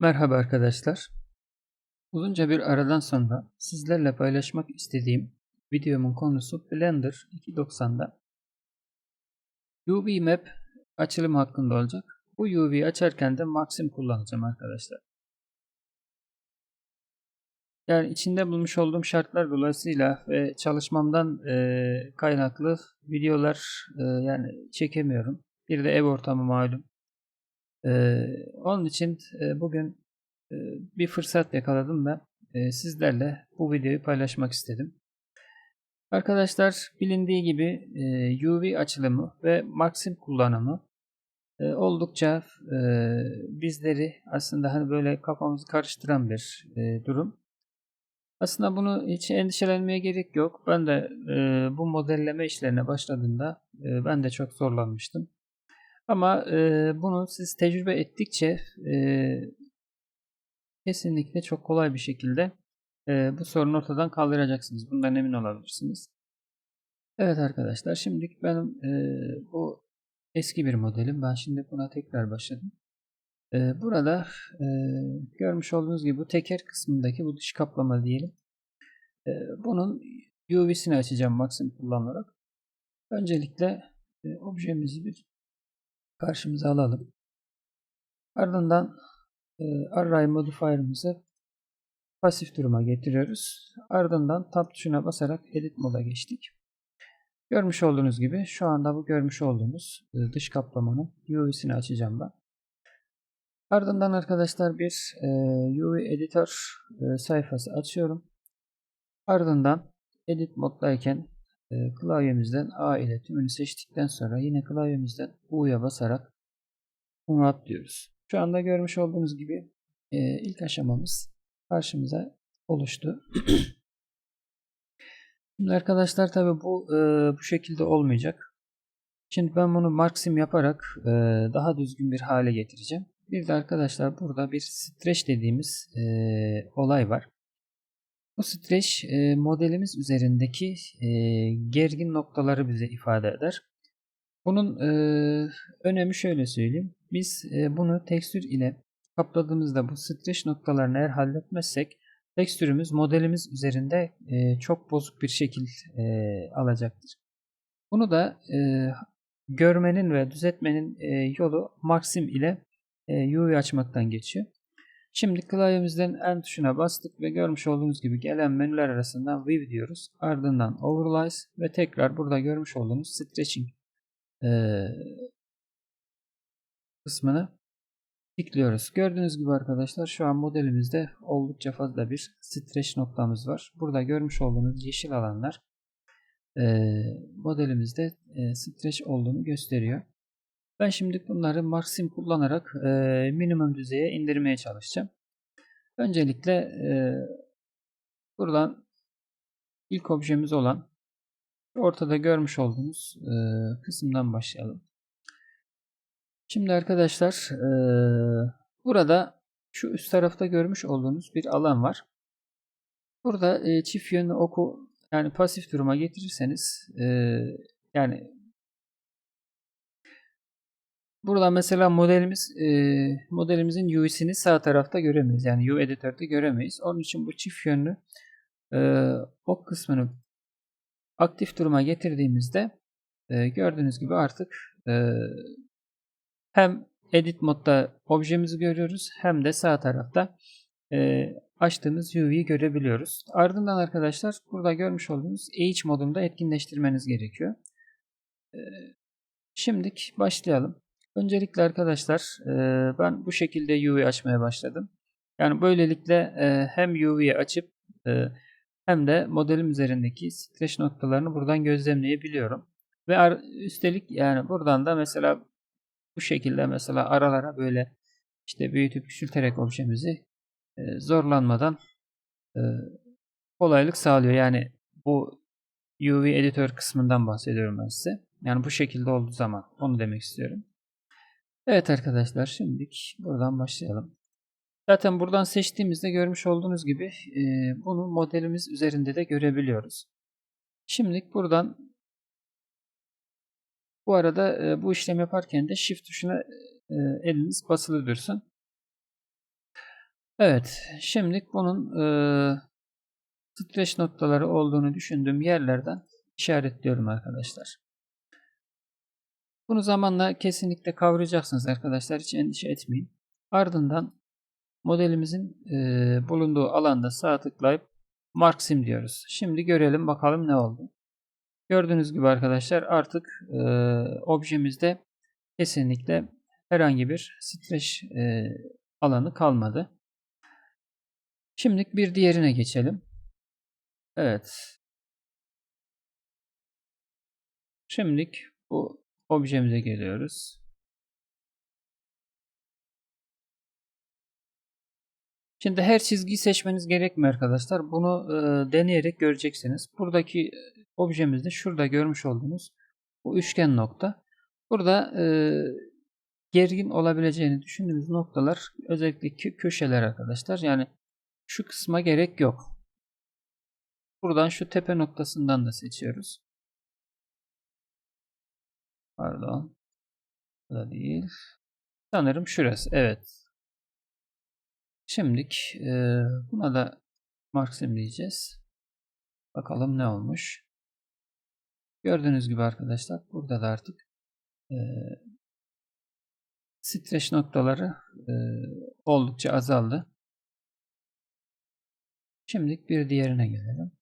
Merhaba arkadaşlar. Uzunca bir aradan sonra sizlerle paylaşmak istediğim videomun konusu Blender 2.90'da UV Map açılımı hakkında olacak. Bu UV'yi açarken de Maxim kullanacağım arkadaşlar. Yani içinde bulmuş olduğum şartlar dolayısıyla ve çalışmamdan e, kaynaklı videolar e, yani çekemiyorum. Bir de ev ortamı malum. Ee, onun için e, bugün e, bir fırsat yakaladım ve e, sizlerle bu videoyu paylaşmak istedim. Arkadaşlar bilindiği gibi e, UV açılımı ve Maxim kullanımı e, oldukça e, bizleri aslında hani böyle kafamızı karıştıran bir e, durum. Aslında bunu hiç endişelenmeye gerek yok. Ben de e, bu modelleme işlerine başladığımda e, ben de çok zorlanmıştım. Ama e, bunu siz tecrübe ettikçe e, kesinlikle çok kolay bir şekilde e, bu sorunu ortadan kaldıracaksınız. Bundan emin olabilirsiniz. Evet arkadaşlar şimdi benim e, bu eski bir modelim. Ben şimdi buna tekrar başladım. E, burada e, görmüş olduğunuz gibi bu teker kısmındaki bu dış kaplama diyelim. E, bunun UV'sini açacağım Maxim kullanarak. Öncelikle e, objemizi bir karşımıza alalım. Ardından e, array modifier'ımızı pasif duruma getiriyoruz. Ardından tab tuşuna basarak edit moda geçtik. Görmüş olduğunuz gibi şu anda bu görmüş olduğunuz e, dış kaplamanın UV'sini açacağım ben. Ardından arkadaşlar bir e, UV editör e, sayfası açıyorum. Ardından edit moddayken e, klavyemizden A ile tümünü seçtikten sonra yine klavyemizden U'ya basarak bunu atlıyoruz. Şu anda görmüş olduğunuz gibi e, ilk aşamamız karşımıza oluştu. Şimdi arkadaşlar tabi bu e, bu şekilde olmayacak. Şimdi ben bunu Maxim yaparak e, daha düzgün bir hale getireceğim. Bir de arkadaşlar burada bir stretch dediğimiz olay var. Bu streç e, modelimiz üzerindeki e, gergin noktaları bize ifade eder. Bunun e, önemi şöyle söyleyeyim. Biz e, bunu tekstür ile kapladığımızda bu streç noktalarını eğer halletmezsek tekstürümüz modelimiz üzerinde e, çok bozuk bir şekil e, alacaktır. Bunu da e, görmenin ve düzeltmenin e, yolu Maxim ile e, UV açmaktan geçiyor. Şimdi klavyemizden N tuşuna bastık ve görmüş olduğunuz gibi gelen menüler arasından View diyoruz. Ardından Overlays ve tekrar burada görmüş olduğunuz Stretching ee, kısmını tıklıyoruz. Gördüğünüz gibi arkadaşlar şu an modelimizde oldukça fazla bir stretch noktamız var. Burada görmüş olduğunuz yeşil alanlar modelimizde stretch olduğunu gösteriyor. Ben şimdi bunları Maxim kullanarak e, minimum düzeye indirmeye çalışacağım. Öncelikle e, buradan ilk objemiz olan ortada görmüş olduğunuz e, kısımdan başlayalım. Şimdi arkadaşlar e, burada şu üst tarafta görmüş olduğunuz bir alan var. Burada e, çift yönlü oku yani pasif duruma getirirseniz e, yani Burada mesela modelimiz e, modelimizin UV'sini sağ tarafta göremeyiz. Yani U editörde göremeyiz. Onun için bu çift yönlü e, ok kısmını aktif duruma getirdiğimizde e, gördüğünüz gibi artık e, hem edit modda objemizi görüyoruz hem de sağ tarafta e, açtığımız UV'yi görebiliyoruz. Ardından arkadaşlar burada görmüş olduğunuz H modunda etkinleştirmeniz gerekiyor. E, şimdilik başlayalım. Öncelikle arkadaşlar ben bu şekilde UV açmaya başladım. Yani böylelikle hem UV'yi açıp hem de modelim üzerindeki streç noktalarını buradan gözlemleyebiliyorum. Ve üstelik yani buradan da mesela bu şekilde mesela aralara böyle işte büyütüp küçülterek objemizi zorlanmadan kolaylık sağlıyor. Yani bu UV editör kısmından bahsediyorum ben size. Yani bu şekilde olduğu zaman onu demek istiyorum. Evet arkadaşlar şimdilik buradan başlayalım. Zaten buradan seçtiğimizde görmüş olduğunuz gibi e, bunu modelimiz üzerinde de görebiliyoruz. Şimdilik buradan bu arada e, bu işlem yaparken de Shift tuşuna e, eliniz basılı dursun. Evet, şimdi bunun eee streç noktaları olduğunu düşündüğüm yerlerden işaretliyorum arkadaşlar. Bunu zamanla kesinlikle kavrayacaksınız arkadaşlar. Hiç endişe etmeyin. Ardından modelimizin eee, bulunduğu alanda sağ tıklayıp Mark Sim diyoruz. Şimdi görelim bakalım ne oldu. Gördüğünüz gibi arkadaşlar artık eee, objemizde kesinlikle herhangi bir streç eee, alanı kalmadı. Şimdi bir diğerine geçelim. Evet. Şimdilik bu objemize geliyoruz. Şimdi her çizgiyi seçmeniz gerekmiyor arkadaşlar. Bunu e, deneyerek göreceksiniz. Buradaki e, objemizde şurada görmüş olduğunuz bu üçgen nokta. Burada e, gergin olabileceğini düşündüğümüz noktalar özellikle kö- köşeler arkadaşlar. Yani şu kısma gerek yok. Buradan şu tepe noktasından da seçiyoruz. Pardon. Bu da değil. Sanırım şurası. Evet. Şimdilik e, buna da Marksim diyeceğiz. Bakalım ne olmuş. Gördüğünüz gibi arkadaşlar burada da artık e, streç noktaları e, oldukça azaldı. Şimdilik bir diğerine gelelim.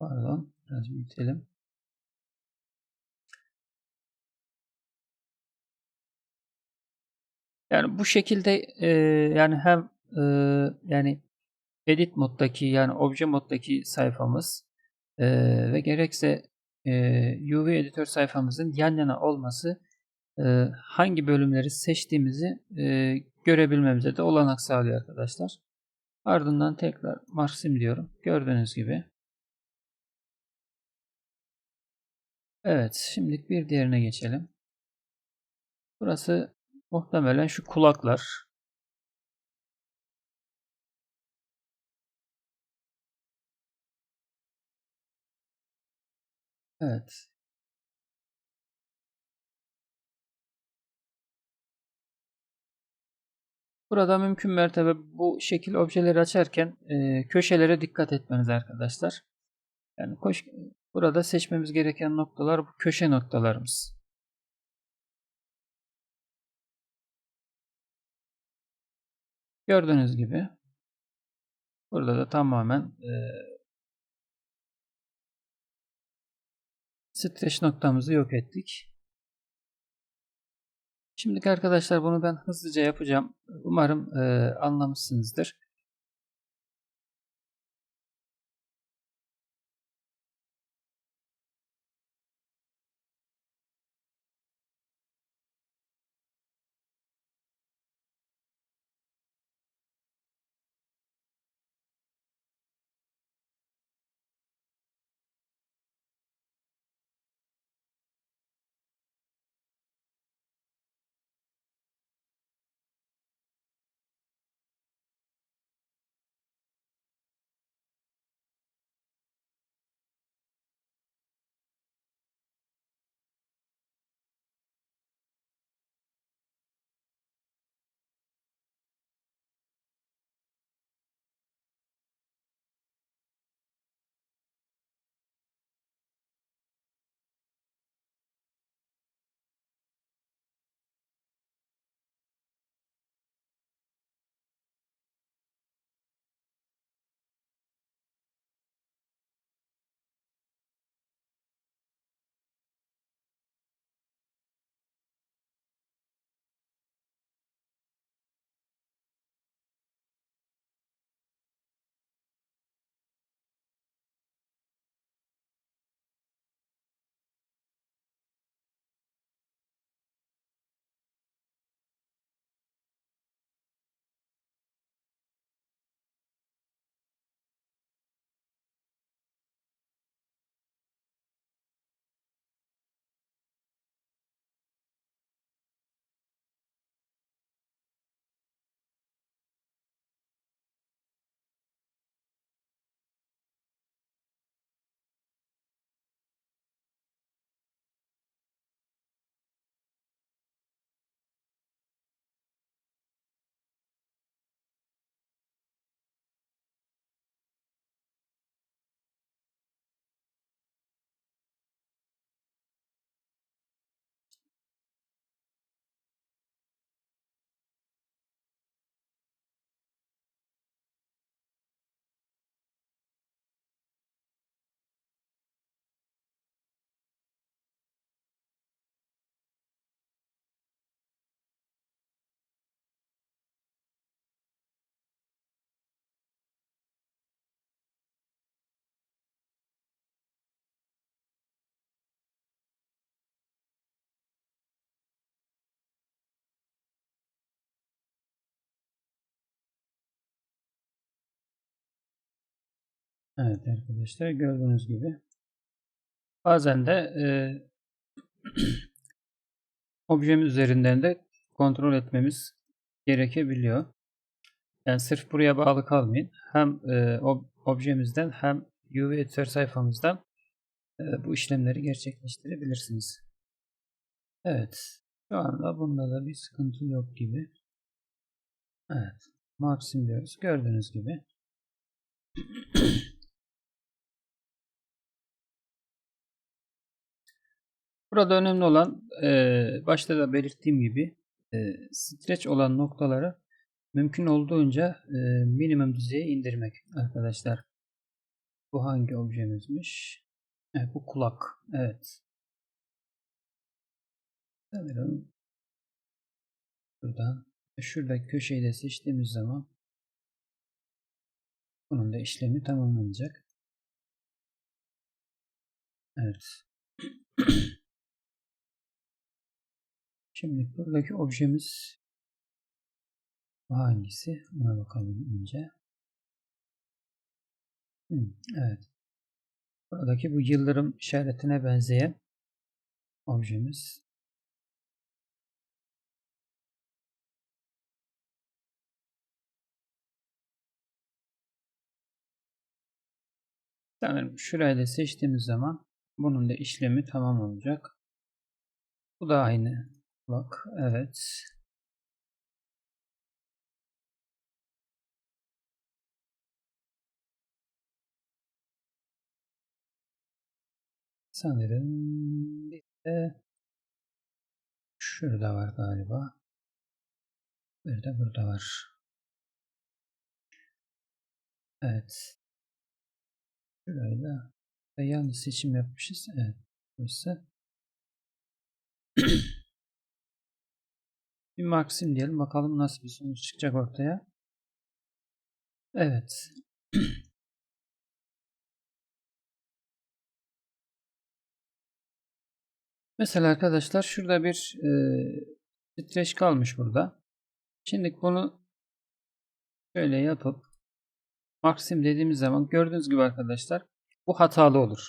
Pardon, biraz büyütelim. Yani bu şekilde e, yani hem e, yani edit moddaki yani obje moddaki sayfamız e, ve gerekse e, UV editör sayfamızın yan yana olması e, hangi bölümleri seçtiğimizi e, görebilmemize de olanak sağlıyor arkadaşlar. Ardından tekrar Marsim diyorum. Gördüğünüz gibi. Evet, şimdilik bir diğerine geçelim. Burası muhtemelen şu kulaklar. Evet. Burada mümkün mertebe bu şekil objeleri açarken e, köşelere dikkat etmeniz arkadaşlar. Yani koş, burada seçmemiz gereken noktalar bu köşe noktalarımız. Gördüğünüz gibi burada da tamamen e, streç noktamızı yok ettik. Şimdi arkadaşlar bunu ben hızlıca yapacağım. Umarım e, anlamışsınızdır. Evet arkadaşlar gördüğünüz gibi bazen de e, objemiz üzerinden de kontrol etmemiz gerekebiliyor. Yani sırf buraya bağlı kalmayın. Hem e, ob- objemizden hem UV editör sayfamızdan e, bu işlemleri gerçekleştirebilirsiniz. Evet. Şu anda bunda da bir sıkıntı yok gibi. Evet. Maxim diyoruz. Gördüğünüz gibi. Burada önemli olan e, başta da belirttiğim gibi e, stretch olan noktaları mümkün olduğunca e, minimum düzeye indirmek arkadaşlar. Bu hangi objemizmiş? Evet, bu kulak. Evet. Sanırım buradan şuradaki köşeyi de seçtiğimiz zaman bunun da işlemi tamamlanacak. Evet. Şimdi buradaki objemiz hangisi? Ona bakalım önce. Hmm, evet. Buradaki bu yıldırım işaretine benzeyen objemiz. Sanırım şurayı da seçtiğimiz zaman bunun da işlemi tamam olacak. Bu da aynı. Bak evet. Sanırım bir de şurada var galiba. Bir de burada var. Evet. Şurayla yanlış seçim yapmışız. Evet. Burası. bir Maxim diyelim. Bakalım nasıl bir sonuç çıkacak ortaya. Evet. Mesela arkadaşlar şurada bir e, streç kalmış burada. Şimdi bunu şöyle yapıp Maxim dediğimiz zaman gördüğünüz gibi arkadaşlar bu hatalı olur.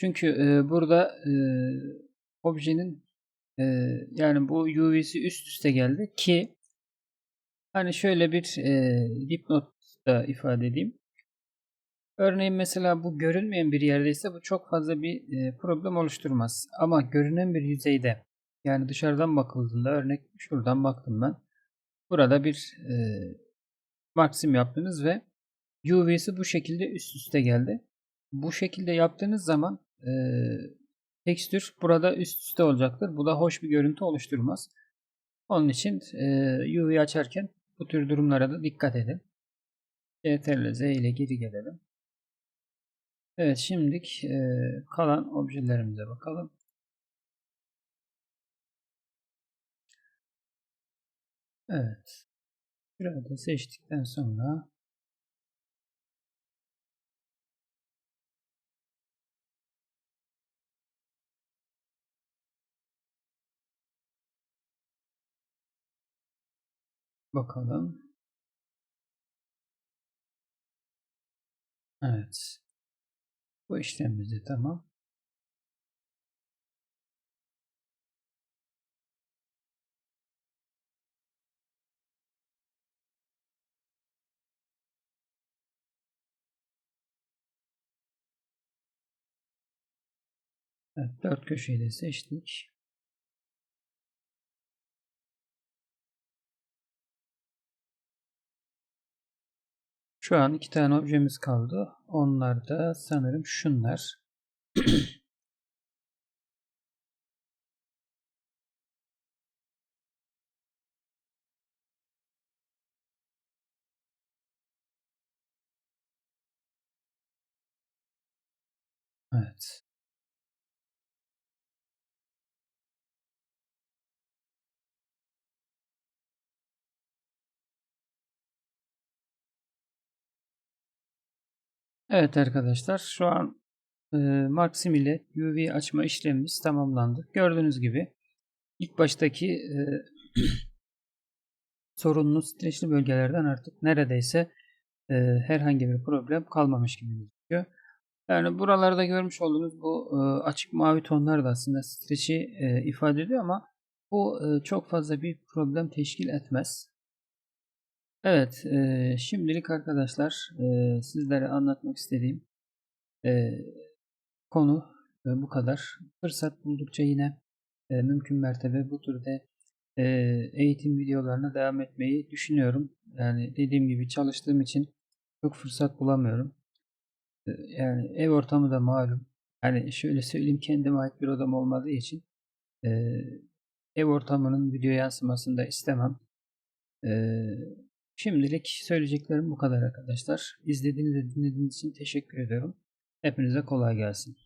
Çünkü e, burada e, objenin e, yani bu UV'si üst üste geldi ki hani şöyle bir e, dipnot da ifade edeyim. Örneğin mesela bu görünmeyen bir yerdeyse bu çok fazla bir e, problem oluşturmaz. Ama görünen bir yüzeyde yani dışarıdan bakıldığında örnek şuradan baktım ben. Burada bir e, maksim yaptınız ve UV'si bu şekilde üst üste geldi. Bu şekilde yaptığınız zaman e, tekstür burada üst üste olacaktır. Bu da hoş bir görüntü oluşturmaz. Onun için e, UV açarken bu tür durumlara da dikkat edin. CTRL Z ile geri gelelim. Evet şimdilik e, kalan objelerimize bakalım. Evet. Şurada seçtikten sonra bakalım. Evet. Bu işlemimiz de tamam. Evet, dört köşeyi de seçtik. Şu an iki tane objemiz kaldı. Onlar da sanırım şunlar. Evet. Evet arkadaşlar şu an e, Maxim ile UV açma işlemimiz tamamlandı. Gördüğünüz gibi ilk baştaki e, sorunlu streçli bölgelerden artık neredeyse e, herhangi bir problem kalmamış gibi gözüküyor. Yani buralarda görmüş olduğunuz bu e, açık mavi tonlar da aslında streçi e, ifade ediyor ama bu e, çok fazla bir problem teşkil etmez. Evet, e, şimdilik arkadaşlar e, sizlere anlatmak istediğim e, konu e, bu kadar. Fırsat buldukça yine e, mümkün mertebe bu türde e, eğitim videolarına devam etmeyi düşünüyorum. Yani dediğim gibi çalıştığım için çok fırsat bulamıyorum. E, yani ev ortamı da malum. Yani şöyle söyleyeyim kendime ait bir odam olmadığı için e, ev ortamının video yansımasını da istemem. E, şimdilik söyleyeceklerim bu kadar arkadaşlar. İzlediğiniz ve dinlediğiniz için teşekkür ediyorum. Hepinize kolay gelsin.